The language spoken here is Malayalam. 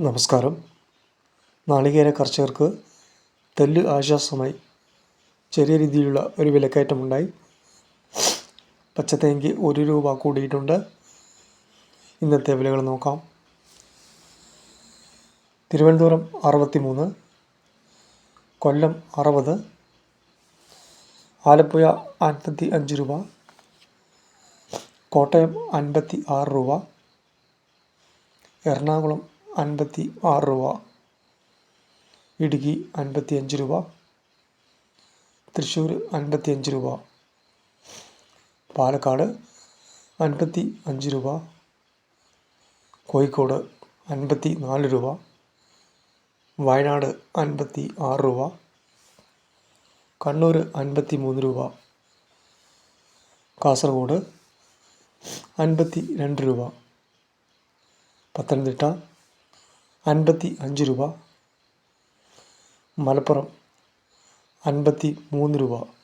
നമസ്കാരം. നാളികേര കർഷകർക്ക് തെല്ല് ആശ്വാസമായി ചെറിയ രീതിയിലുള്ള ഒരു വിലക്കയറ്റമുണ്ടായി. പച്ചത്തേങ്ങയ്ക്ക് ഒരു രൂപ കൂടിയിട്ടുണ്ട്. ഇന്നത്തെ വിലകൾ നോക്കാം. തിരുവനന്തപുരം അറുപത്തി മൂന്ന് കൊല്ലം അറുപത് ആലപ്പുഴ അൻപത്തി അഞ്ച് രൂപ കോട്ടയം അൻപത്തി ആറ് രൂപ എറണാകുളം അൻപത്തി ആറ് രൂപ ഇടുക്കി അൻപത്തി അഞ്ച് രൂപ തൃശ്ശൂർ അൻപത്തി അഞ്ച് രൂപ പാലക്കാട് അൻപത്തി അഞ്ച് രൂപ കോഴിക്കോട് അൻപത്തി നാല് രൂപ വയനാട് അൻപത്തി ആറ് രൂപ കണ്ണൂർ അൻപത്തി മൂന്ന് രൂപ കാസർഗോഡ് അൻപത്തി രണ്ട് രൂപ പത്തനംതിട്ട അൻപത്തി അഞ്ച് രൂപ. മലപ്പുറം അൻപത്തി മൂന്ന് രൂപ.